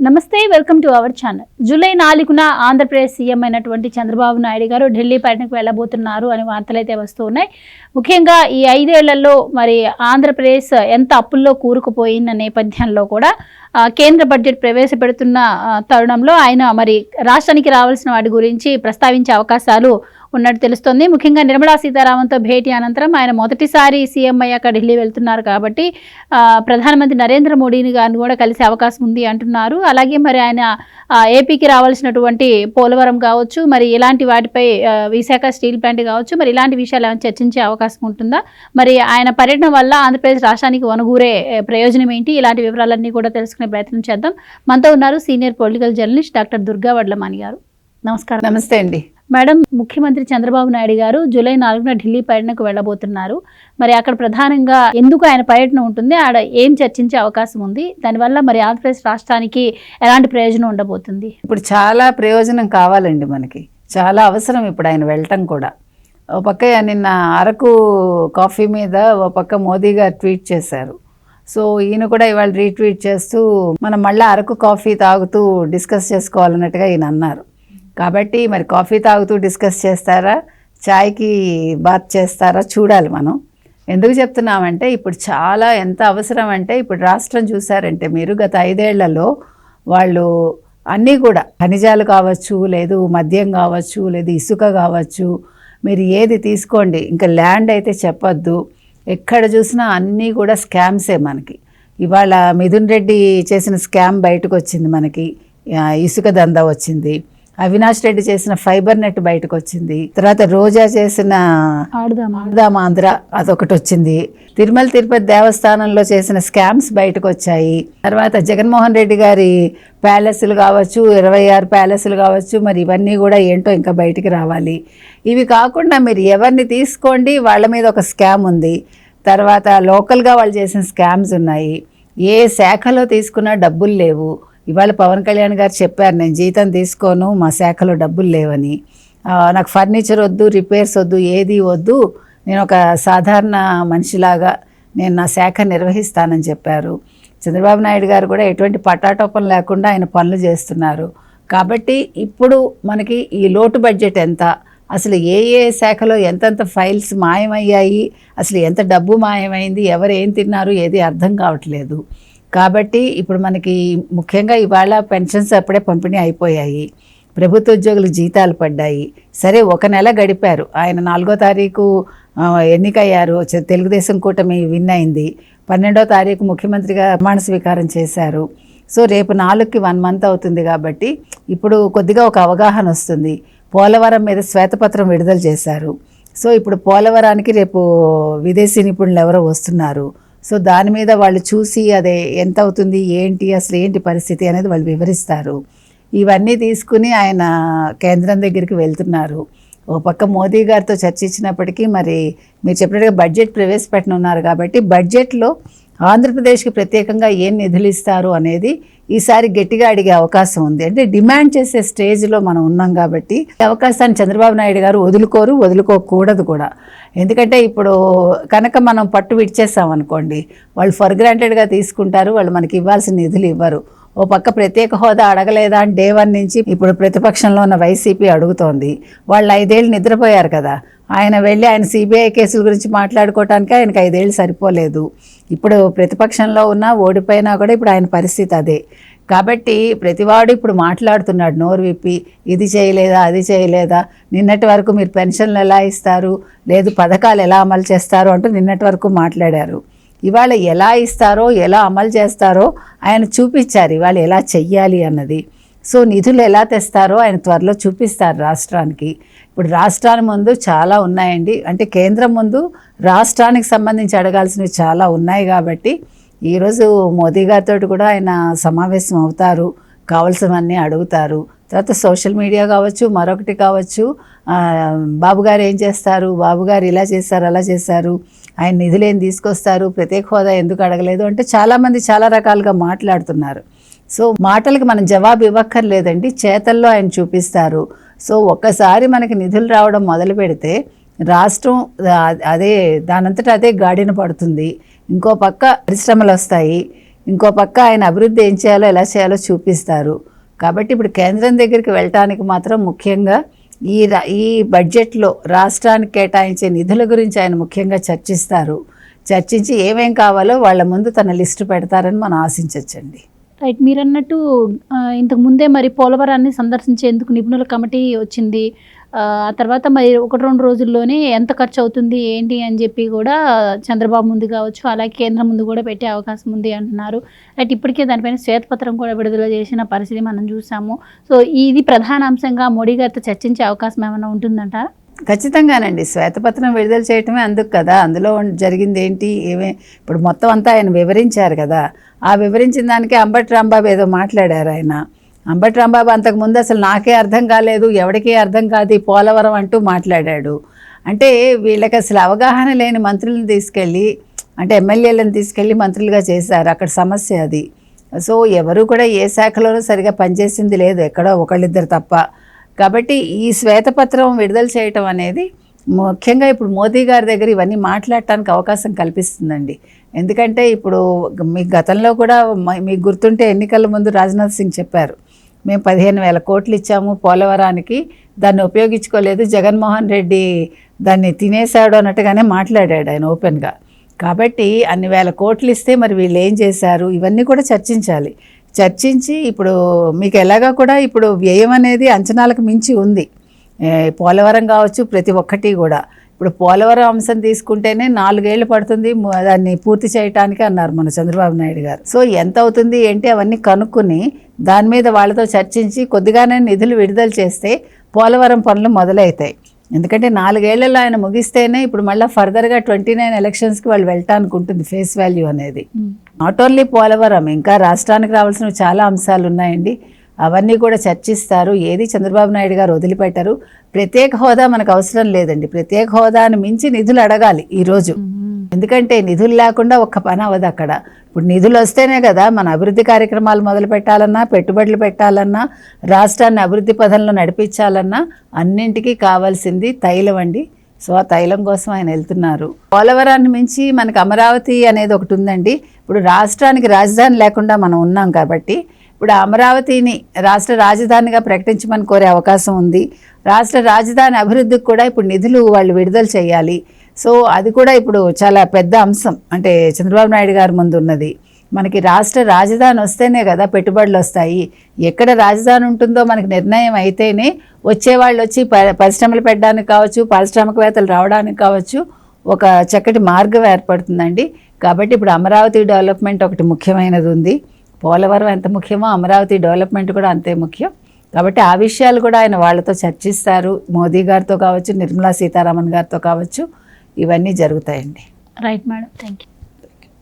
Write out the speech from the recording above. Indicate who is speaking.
Speaker 1: నమస్తే welcome to our channel. July నాలుగున Andhra Pradesh CM అయినటువంటి చంద్రబాబు నాయుడు గారు ఢిల్లీ పర్యటనకు వెళ్ళబోతున్నారు అని వార్తలు అయితే వస్తూ ఉన్నాయి ముఖ్యంగా ఈ ఐదేళ్ళలో మరి ఆంధ్రప్రదేశ్ ఎంత అప్పుల్లో కూరుకుపోయిన నేపథ్యంలో కూడా కేంద్ర బడ్జెట్ ప్రవేశపెడుతున్న తరుణంలో ఆయన మరి రాష్ట్రానికి రావాల్సిన వాటి గురించి ప్రస్తావించే అవకాశాలు ఉన్నట్టు తెలుస్తోంది. ముఖ్యంగా నిర్మలా సీతారామన్తో భేటీ అనంతరం ఆయన మొదటిసారి సీఎం అయ్యాక ఢిల్లీ వెళ్తున్నారు కాబట్టి ప్రధానమంత్రి నరేంద్ర మోడీని గారిని కూడా కలిసే అవకాశం ఉంది అంటున్నారు. అలాగే మరి ఆయన ఏపీకి రావాల్సినటువంటి పోలవరం కావచ్చు మరి ఇలాంటి వాటిపై విశాఖ స్టీల్ ప్లాంట్ కావచ్చు మరి ఇలాంటి విషయాలు ఏమైనా చర్చించే అవకాశం ఉంటుందా? మరి ఆయన పర్యటన వల్ల ఆంధ్రప్రదేశ్ రాష్ట్రానికి వనగూరే ప్రయోజనం ఏంటి? ఇలాంటి వివరాలన్నీ కూడా తెలుసుకునే ప్రయత్నం చేద్దాం. మనతో ఉన్నారు senior political journalist doctor Durga Vadlamani garu. నమస్కారం.
Speaker 2: నమస్తే అండి.
Speaker 1: మేడం ముఖ్యమంత్రి చంద్రబాబు నాయుడు గారు జూలై నాలుగున ఢిల్లీ పర్యటనకు వెళ్ళబోతున్నారు. మరి అక్కడ ప్రధానంగా ఎందుకు ఆయన పర్యటన ఉంటుంది? ఆడ ఏం చర్చించే అవకాశం ఉంది? దానివల్ల మరి ఆంధ్రప్రదేశ్ రాష్ట్రానికి ఎలాంటి ప్రయోజనం ఉండబోతుంది?
Speaker 2: ఇప్పుడు చాలా ప్రయోజనం కావాలండి మనకి. చాలా అవసరం ఇప్పుడు ఆయన వెళ్ళటం కూడా. ఓ పక్క నిన్న అరకు కాఫీ మీద ఓ పక్క మోదీ గారు ట్వీట్ చేశారు. సో ఈయన కూడా ఇవాళ రీట్వీట్ చేస్తూ మనం మళ్ళీ అరకు కాఫీ తాగుతూ డిస్కస్ చేసుకోవాలన్నట్టుగా ఈయన అన్నారు. కాబట్టి మరి కాఫీ తాగుతూ డిస్కస్ చేస్తారా? చాయ్కి బాత్ చేస్తారా? చూడాలి మనం. ఎందుకు చెప్తున్నామంటే ఇప్పుడు చాలా ఎంత అవసరం అంటే ఇప్పుడు రాష్ట్రం చూసారంటే మీరు గత ఐదేళ్ళలో వాళ్ళు అన్నీ కూడా ఖనిజాలు కావచ్చు లేదు మద్యం కావచ్చు లేదు ఇసుక కావచ్చు మీరు ఏది తీసుకోండి ఇంకా ల్యాండ్ అయితే చెప్పొద్దు. ఎక్కడ చూసినా అన్నీ కూడా స్కామ్సే మనకి. ఇవాళ మిథున్ రెడ్డి చేసిన స్కామ్ బయటకు వచ్చింది మనకి ఇసుక దందా వచ్చింది. అవినాష్ రెడ్డి చేసిన ఫైబర్ నెట్ బయటకు వచ్చింది తర్వాత రోజా చేసిన ఆంధ్ర అదొకటి వచ్చింది తిరుమల తిరుపతి దేవస్థానంలో చేసిన స్కామ్స్ బయటకు వచ్చాయి తర్వాత జగన్మోహన్ రెడ్డి గారి ప్యాలెస్లు కావచ్చు ఇరవై ఆరు ప్యాలెస్లు కావచ్చు మరి ఇవన్నీ కూడా ఏంటో ఇంకా బయటికి రావాలి. ఇవి కాకుండా మీరు ఎవరిని తీసుకోండి వాళ్ళ మీద ఒక స్కామ్ ఉంది. తర్వాత లోకల్గా వాళ్ళు చేసిన స్కామ్స్ ఉన్నాయి. ఏ శాఖలో తీసుకున్నా డబ్బులు లేవు. ఇవాళ పవన్ కళ్యాణ్ గారు చెప్పారు నేను జీతం తీసుకోను మా శాఖలో డబ్బులు లేవని. నాకు ఫర్నిచర్ వద్దు రిపేర్స్ వద్దు ఏది వద్దు. నేను ఒక సాధారణ మనిషిలాగా నేను నా శాఖ నిర్వహిస్తానని చెప్పారు. చంద్రబాబు నాయుడు గారు కూడా ఎటువంటి పటాటోపం లేకుండా ఆయన పనులు చేస్తున్నారు. కాబట్టి ఇప్పుడు మనకి ఈ లోటు బడ్జెట్ ఎంత? అసలు ఏ ఏ శాఖలో ఎంతెంత ఫైల్స్ మాయమయ్యాయి? అసలు ఎంత డబ్బు మాయమైంది? ఎవరు ఏం తిన్నారు? ఏది అర్థం కావట్లేదు. కాబట్టి ఇప్పుడు మనకి ముఖ్యంగా ఇవాళ పెన్షన్స్ అప్పుడే పంపిణీ అయిపోయాయి. ప్రభుత్వ ఉద్యోగులు జీతాలు పడ్డాయి. సరే ఒక నెల గడిపారు. ఆయన నాలుగో తారీఖు ఎన్నికయ్యారు. తెలుగుదేశం కూటమి విన్ అయింది. పన్నెండో తారీఖు ముఖ్యమంత్రిగా ప్రమాణ స్వీకారం చేశారు. సో రేపు నాలుగుకి వన్ మంత్ అవుతుంది కాబట్టి ఇప్పుడు కొద్దిగా ఒక అవగాహన వస్తుంది. పోలవరం మీద శ్వేతపత్రం విడుదల చేశారు. సో ఇప్పుడు పోలవరానికి రేపు విదేశీ నిపుణులు ఎవరో వస్తున్నారు. సో దాని మీద వాళ్ళు చూసి అదే ఎంత అవుతుంది ఏంటి అసలు ఏంటి పరిస్థితి అనేది వాళ్ళు వివరిస్తారు. ఇవన్నీ తీసుకుని ఆయన కేంద్రం దగ్గరికి వెళ్తున్నారు. ఓ పక్క మోదీ గారితో చర్చించినప్పటికీ మరి మీరు చెప్పినట్టుగా బడ్జెట్ ప్రవేశపెట్టనున్నారు కాబట్టి బడ్జెట్లో ఆంధ్రప్రదేశ్కి ప్రత్యేకంగా ఏం నిధులు ఇస్తారు అనేది ఈసారి గట్టిగా అడిగే అవకాశం ఉంది. అంటే డిమాండ్ చేసే స్టేజ్లో మనం ఉన్నాం కాబట్టి ఈ అవకాశాన్ని చంద్రబాబు నాయుడు గారు వదులుకోరు వదులుకోకూడదు కూడా. ఎందుకంటే ఇప్పుడు కనుక మనం పట్టు విడిచేసాం అనుకోండి వాళ్ళు ఫర్ గ్రాంటెడ్గా తీసుకుంటారు వాళ్ళు మనకి ఇవ్వాల్సిన నిధులు ఇవ్వరు. ఓ పక్క ప్రత్యేక హోదా అడగలేదా అని డే వన్ నుంచి ఇప్పుడు ప్రతిపక్షంలో ఉన్న వైసీపీ అడుగుతోంది. వాళ్ళు ఐదేళ్ళు నిద్రపోయారు కదా. ఆయన వెళ్ళి ఆయన సిబిఐ కేసుల గురించి మాట్లాడుకోవటానికి ఆయనకు ఐదేళ్ళు సరిపోలేదు. ఇప్పుడు ప్రతిపక్షంలో ఉన్నా ఓడిపోయినా కూడా ఇప్పుడు ఆయన పరిస్థితి అదే. కాబట్టి ప్రతివాడు ఇప్పుడు మాట్లాడుతున్నాడు నోరు విప్పి ఇది చేయలేదా అది చేయలేదా నిన్నటి వరకు మీరు పెన్షన్లు ఎలా ఇస్తారు లేదు పథకాలు ఎలా అమలు చేస్తారు అంటూ నిన్నటి వరకు మాట్లాడారు. ఇవాళ ఎలా ఇస్తారో ఎలా అమలు చేస్తారో ఆయన చూపించారు ఇవాళ ఎలా చెయ్యాలి అన్నది. సో నిధులు ఎలా తెస్తారో ఆయన త్వరలో చూపిస్తారు రాష్ట్రానికి. ఇప్పుడు రాష్ట్రానికి ముందు చాలా ఉన్నాయండి. అంటే కేంద్రం ముందు రాష్ట్రానికి సంబంధించి అడగాల్సినవి చాలా ఉన్నాయి కాబట్టి ఈరోజు మోదీ గారితో కూడా ఆయన సమావేశం అవుతారు. కావలసినవన్నీ అడుగుతారు. తర్వాత సోషల్ మీడియా కావచ్చు మరొకటి కావచ్చు బాబుగారు ఏం చేస్తారు? బాబుగారు ఇలా చేస్తారు అలా చేస్తారు. ఆయన నిధులు ఏం తీసుకొస్తారు? ప్రత్యేక హోదా ఎందుకు అడగలేదు? అంటే చాలామంది చాలా రకాలుగా మాట్లాడుతున్నారు. సో మాటలకు మనం జవాబు ఇవ్వక్కర్లేదండి. చేతల్లో ఆయన చూపిస్తారు. సో ఒక్కసారి మనకి నిధులు రావడం మొదలు పెడితే రాష్ట్రం అదే దానంతట అదే గాడిన పడుతుంది. ఇంకో పక్క పరిశ్రమలు వస్తాయి. ఇంకో పక్క ఆయన అభివృద్ధి ఏం చేయాలో ఎలా చేయాలో చూపిస్తారు. కాబట్టి ఇప్పుడు కేంద్రం దగ్గరికి వెళ్ళటానికి మాత్రం ముఖ్యంగా ఈ ఈ బడ్జెట్లో రాష్ట్రానికి కేటాయించే నిధుల గురించి ఆయన ముఖ్యంగా చర్చిస్తారు. చర్చించి ఏమేం కావాలో వాళ్ళ ముందు తన లిస్టు పెడతారని మనం ఆశించవచ్చండి
Speaker 1: రైట్ మీరు అన్నట్టు ఇంతకు ముందే మరి పోలవరాన్ని సందర్శించేందుకు నిపుణుల కమిటీ వచ్చింది. ఆ తర్వాత మరి ఒకటి రెండు రోజుల్లోనే ఎంత ఖర్చు అవుతుంది ఏంటి అని చెప్పి కూడా చంద్రబాబు ముందు కావచ్చు అలాగే కేంద్రం ముందు కూడా పెట్టే అవకాశం ఉంది అంటున్నారు. రైట్ ఇప్పటికే దానిపైన శ్వేతపత్రం కూడా విడుదల చేసిన పరిస్థితి మనం చూసాము. సో ఇది ప్రధాన అంశంగా మోడీ గారితో చర్చించే అవకాశం ఏమైనా ఉంటుందంటారా
Speaker 2: ఖచ్చితంగానండి. శ్వేతపత్రం విడుదల చేయటమే అందుకు కదా. అందులో జరిగింది ఏంటి? ఏమే? ఇప్పుడు మొత్తం అంతా ఆయన వివరించారు కదా. ఆ వివరించిన దానికి అంబటి రాంబాబు ఏదో మాట్లాడారు ఆయన. అంబటి రాంబాబు అంతకుముందు అసలు నాకే అర్థం కాలేదు ఎవరికీ అర్థం కాదు పోలవరం అంటూ మాట్లాడాడు. అంటే వీళ్ళకి అసలు అవగాహన లేని మంత్రులను తీసుకెళ్ళి అంటే ఎమ్మెల్యేలను తీసుకెళ్ళి మంత్రులుగా చేశారు. అక్కడ సమస్య అది. సో ఎవరు కూడా ఏ శాఖలోనూ సరిగా పనిచేసింది లేదు ఎక్కడో ఒకళ్ళిద్దరు తప్ప. కాబట్టి ఈ శ్వేతపత్రం విడుదల చేయటం అనేది ముఖ్యంగా ఇప్పుడు మోదీ గారి దగ్గర ఇవన్నీ మాట్లాడటానికి అవకాశం కల్పిస్తుందండి. ఎందుకంటే ఇప్పుడు మీ గతంలో కూడా మీకు గుర్తుంటే ఎన్నికల ముందు రాజ్నాథ్ సింగ్ చెప్పారు మేము పదిహేను వేల కోట్లు ఇచ్చాము పోలవరానికి. దాన్ని ఉపయోగించుకోలేదు. జగన్మోహన్ రెడ్డి దాన్ని తినేశాడు అన్నట్టుగానే మాట్లాడాడు ఆయన ఓపెన్గా. కాబట్టి అన్ని వేల కోట్లు ఇస్తే మరి వీళ్ళు ఏం చేశారు? ఇవన్నీ కూడా చర్చించాలి. చర్చించి ఇప్పుడు మీకు ఎలాగా కూడా ఇప్పుడు వ్యయం అనేది అంచనాలకు మించి ఉంది. పోలవరం కావచ్చు ప్రతి ఒక్కటి కూడా. ఇప్పుడు పోలవరం అంశం తీసుకుంటేనే నాలుగేళ్ళు పడుతుంది. దాన్ని పూర్తి చేయటానికి అన్నారు మన చంద్రబాబు నాయుడు గారు. సో ఎంత అవుతుంది ఏంటి అవన్నీ కనుక్కుని దాని మీద వాళ్ళతో చర్చించి కొద్దిగానే నిధులు విడుదల చేస్తే పోలవరం పనులు మొదలవుతాయి ఎందుకంటే నాలుగేళ్ళలో ఆయన ముగిస్తేనే ఇప్పుడు మళ్ళీ ఫర్దర్గా ట్వంటీ నైన్ ఎలక్షన్స్కి వాళ్ళు వెళ్ళటానికి ఉంటుంది ఫేస్ వాల్యూ అనేది. నాట్ ఓన్లీ పోలవరం ఇంకా రాష్ట్రానికి రావాల్సిన చాలా అంశాలు ఉన్నాయండి. అవన్నీ కూడా చర్చిస్తారు. ఏది చంద్రబాబు నాయుడు గారు వదిలిపెట్టారు. ప్రత్యేక హోదా మనకు అవసరం లేదండి. ప్రత్యేక హోదాను మించి నిధులు అడగాలి ఈరోజు ఎందుకంటే నిధులు లేకుండా ఒక్క పని అవ్వదు అక్కడ. ఇప్పుడు నిధులు వస్తేనే కదా మన అభివృద్ధి కార్యక్రమాలు మొదలు పెట్టాలన్నా పెట్టుబడులు పెట్టాలన్నా రాష్ట్రాన్ని అభివృద్ధి పదంలో నడిపించాలన్నా అన్నింటికీ కావాల్సింది తైలం అండి. సో ఆ తైలం కోసం ఆయన వెళ్తున్నారు. పోలవరాన్ని మించి మనకు అమరావతి అనేది ఒకటి ఉందండి. ఇప్పుడు రాష్ట్రానికి రాజధాని లేకుండా మనం ఉన్నాం కాబట్టి ఇప్పుడు అమరావతిని రాష్ట్ర రాజధానిగా ప్రకటించమని కోరే అవకాశం ఉంది. రాష్ట్ర రాజధాని అభివృద్ధికి కూడా ఇప్పుడు నిధులు వాళ్ళు విడుదల చేయాలి. సో అది కూడా ఇప్పుడు చాలా పెద్ద అంశం. అంటే చంద్రబాబు నాయుడు గారి ముందు ఉన్నది. మనకి రాష్ట్ర రాజధాని వస్తేనే కదా పెట్టుబడులు వస్తాయి. ఎక్కడ రాజధాని ఉంటుందో మనకి నిర్ణయం అయితేనే వచ్చేవాళ్ళు వచ్చి ప- పరిశ్రమలు పెట్టడానికి కావచ్చు పారిశ్రామికవేత్తలు రావడానికి కావచ్చు ఒక చక్కటి మార్గం ఏర్పడుతుందండి. కాబట్టి ఇప్పుడు అమరావతి డెవలప్మెంట్ ఒకటి ముఖ్యమైనది ఉంది. పోలవరం ఎంత ముఖ్యమో అమరావతి డెవలప్మెంట్ కూడా అంతే ముఖ్యం. కాబట్టి ఆ విషయాలు కూడా ఆయన వాళ్ళతో చర్చిస్తారు. మోదీ గారితో కావచ్చు నిర్మలా సీతారామన్ గారితో కావచ్చు. ఇవన్నీ జరుగుతాయండి.
Speaker 1: Right madam thank you